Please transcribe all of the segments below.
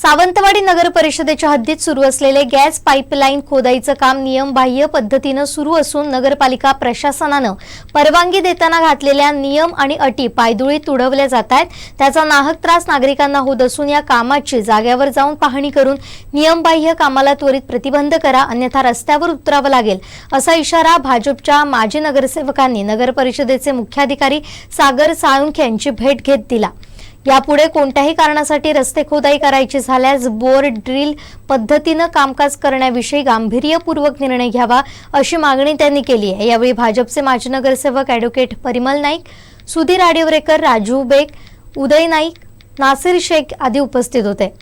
सावंतवाडी नगर परिषदेच्या हद्दीत सुरू असलेले गॅस पाईपलाईन खोदाईचं काम नियमबाह्य पद्धतीनं सुरू असून नगरपालिका प्रशासनानं परवानगी देताना घातलेल्या नियम आणि अटी पायदुळीत तुडवल्या जात आहेत. त्याचा नाहक त्रास नागरिकांना होत असून या कामाची जाग्यावर जाऊन पाहणी करून नियमबाह्य कामाला त्वरित प्रतिबंध करा अन्यथा रस्त्यावर उतरावं लागेल असा इशारा भाजपच्या माजी नगरसेवकांनी नगर परिषदेचे मुख्याधिकारी सागर साळुंखे यांची भेट घेत दिला. यापुढे कोणत्याही कारणासाठी रस्ते खोदाई करायची झाल्यास बोर ड्रिल पद्धतीनं कामकाज करण्याविषयी गांभीर्यपूर्वक निर्णय घ्यावा अशी मागणी त्यांनी केली आहे. यावेळी भाजपचे माजी नगरसेवक ॲडव्होकेट परिमल नाईक सुधीर आडिवरेकर राजू बेग उदय नाईक नासिर शेख आदी उपस्थित होते.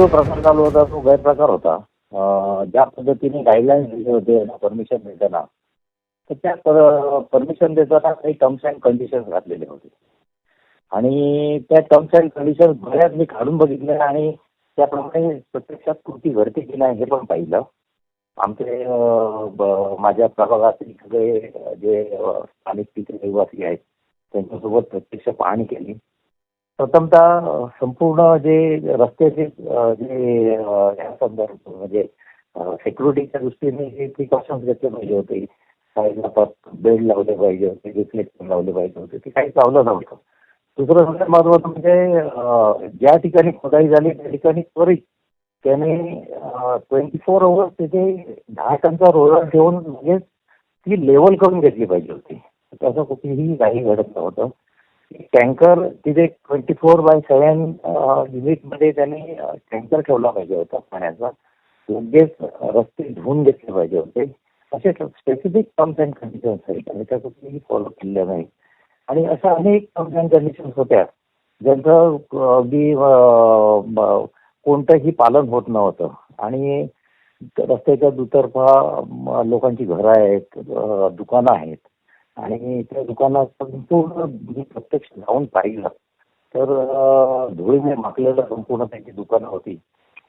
जो प्रकार चालू होता तो गैरप्रकार होता. ज्या पद्धतीने गाईडलाईन दिले होते परमिशन देताना तर त्या परमिशन देताना काही टर्म्स अँड कंडिशन्स घातलेले होते. आणि त्या टर्म्स अँड कंडिशन्स बऱ्याच मी काढून बघितल्या आणि त्याप्रमाणे प्रत्यक्षात कृती घडते की नाही हे पण पाहिलं. आमचे ब- माझ्या प्रभागातील सगळे जे स्थानिक तिथे रहिवासी आहेत त्यांच्यासोबत प्रत्यक्ष पाहणी केली. प्रथमतः संपूर्ण जे रस्त्याचे जे या संदर्भ म्हणजे सिक्युरिटीच्या दृष्टीने जे प्रिकॉशन्स घेतले पाहिजे होते. साईडला बेड लावले पाहिजे होते रिफ्लेक्शन लावले पाहिजे होते ते काही लावलं नव्हतं. दुसरं सगळ्यात महत्वाचं म्हणजे ज्या ठिकाणी खोदाई झाली त्या ठिकाणी त्वरित त्याने ट्वेंटी फोर अवर्स तिथे दहा टनचा रोलर ठेवून म्हणजे ती लेवल करून घेतली पाहिजे होती. तसं कुठेही काही घडत नव्हतं. टँकर तिथे ट्वेंटी फोर बाय सेवन युनिटमध्ये त्यांनी टँकर ठेवला पाहिजे होता पाण्याचा. लगेच रस्ते धुवून घेतले पाहिजे होते. असे स्पेसिफिक टर्म्स अँड कंडिशन्स आहेत. आणि त्या कुठेही फॉलो केल्या नाही. आणि अशा अनेक टर्म्स अँड कंडिशन्स होत्या ज्यांचं अगदी कोणतंही पालन होत नव्हतं. आणि रस्त्याच्या दुतर्फा लोकांची घरं आहेत दुकानं आहेत. आणि त्या दुकानात संपूर्ण मी म्हणजे प्रत्यक्ष जाऊन पाहिलं. तर धुळीने माकलेलं संपूर्ण त्यांची दुकानं होती.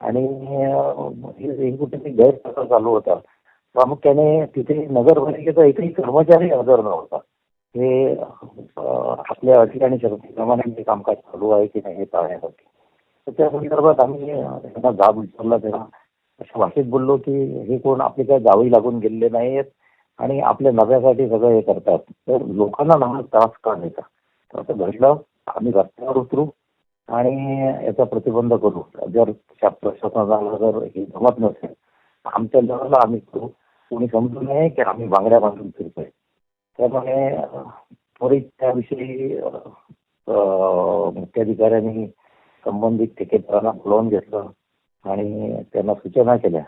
आणि हे कुठेतरी गैरप्रकार चालू होता. प्रामुख्याने तिथे नगरपालिकेचा एकही कर्मचारी हजर नव्हता. हे आपल्या अटी आणि शर्तीप्रमाणे म्हणजे कामकाज चालू आहे की नाही हे पाहण्यासाठी. तर त्या संदर्भात आम्ही त्यांना जाब विचारला. तेव्हा अशा भाषेत बोललो की हे कोण आपले काय जावई लागून गेलेले नाहीत आणि आपल्या नव्यासाठी सगळं हे करतात. तर लोकांना नाहक त्रास का देतात तर असं घडलं आम्ही रस्त्यावर उतरू आणि याचा प्रतिबंध करू. जर प्रशासनाला जर हे जमत नसेल तर आमच्या लेवलला आम्ही करू. कोणी समजू नये की आम्ही बांगड्या बांधून फिरतोय. त्यामुळे त्वरित त्याविषयी मुख्याधिकाऱ्यांनी संबंधित ठेकेदारांना बोलावून घेतलं आणि त्यांना सूचना केल्या.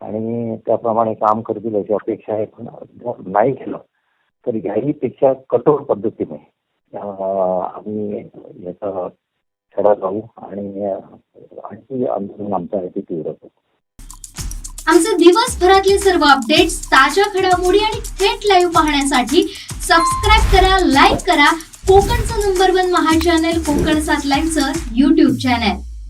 आणि त्याप्रमाणे काम करतील अशी अपेक्षा आहे. पण नाही केलं तर याहीपेक्षा कठोर पद्धतीने आम्ही याचा छडा जाऊ आणि आणखी आंदोलन आमचं आहे ते तीव्र करू. आमचे दिवसभरातले सर्व अपडेट्स ताज्या घडामोडी आणि थेट लाईव्ह पाहण्यासाठी सबस्क्राईब करा लाईक करा. कोकणचं number one Maha channel Konkan सात लाईव्हचं युट्यूब चॅनल